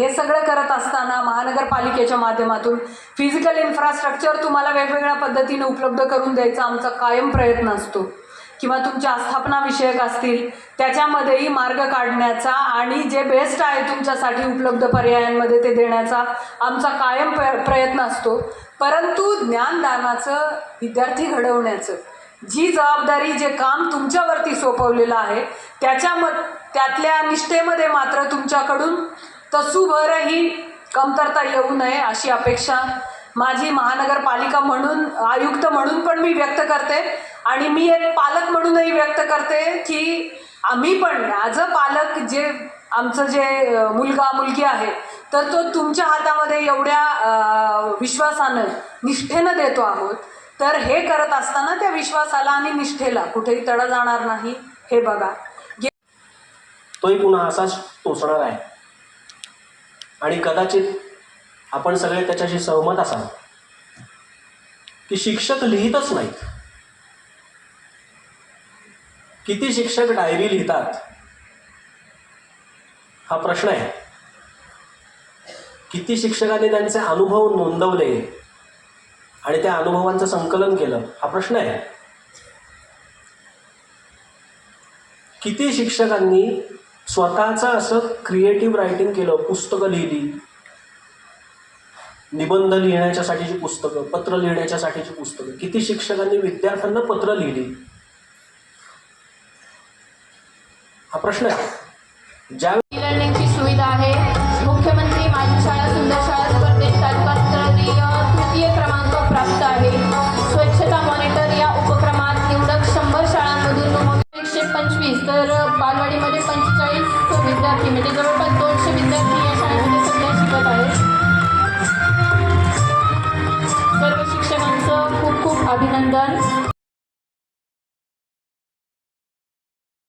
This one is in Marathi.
हे सगळं करत असताना महानगरपालिकेच्या माध्यमातून फिजिकल इन्फ्रास्ट्रक्चर तुम्हाला वेगवेगळ्या पद्धतीने उपलब्ध करून द्यायचा आमचा कायम प्रयत्न असतो. किंवा तुमच्या आस्थापना विषयक असतील त्याच्यामध्येही मार्ग काढण्याचा आणि जे बेस्ट आहे तुमच्यासाठी उपलब्ध पर्यायांमध्ये ते देण्याचा आमचा कायम प्र प्रयत्न असतो. परंतु ज्ञानदानाचं विद्यार्थी घडवण्याचं जी जबाबदारी जे काम तुमच्यावरती सोपवलेलं आहे त्याच्याम त्यातल्या निष्ठेमध्ये मात्र तुमच्याकडून तसूभरही कमतरता येऊ नये अशी अपेक्षा माझी महानगरपालिका म्हणून आयुक्त म्हणून पण मी व्यक्त करते. आणि मी एक पालक म्हणूनही व्यक्त करते की आम्ही पण ॲज अ पालक जे आमचं जे मुलगा मुलगी आहे तर तो तुमच्या हातामध्ये एवढ्या विश्वासानं निष्ठेनं देतो आहोत. तर हे करत असताना त्या विश्वासाला आणि निष्ठेला कुठेही तडा जाणार नाही हे बघा. तोही पुन्हा असाच टोचणार आहे. आणि कदाचित आपण सगळे त्याच्याशी सहमत असाल की शिक्षक लिहितच नाहीत. किती शिक्षक डायरी लिहितात? हा प्रश्न आहे. किती शिक्षकांनी त्यांचे अनुभव नोंदवले आणि त्या अनुभवांचं संकलन केलं? हा प्रश्न आहे. किती शिक्षकांनी स्वतःचं असं क्रिएटिव्ह रायटिंग केलं पुस्तकं लिहिली. निबंध लिहिण्याच्यासाठीची पुस्तकं पत्र लिहिण्याच्यासाठीची पुस्तकं किती शिक्षकांनी विद्यार्थ्यांना पत्र लिहिली? हा प्रश्न आहे. ज्या लर्निंगची सुविधा आहे. मुख्यमंत्री माझी शाळा सुंदर शाळा स्पर्धेत तालुकास्तरीय तृतीय क्रमांक प्राप्त आहे. स्वच्छता मॉनिटर या उपक्रमात निवडक शंभर शाळांमधून एकशे पंचवीस तर बालवाडीमध्ये टक्के म्हणजे जवळपास दोनशे विद्यार्थी या शाळेमध्ये सध्या शिकत आहेत. सर्व शिक्षकांचं खूप खूप अभिनंदन.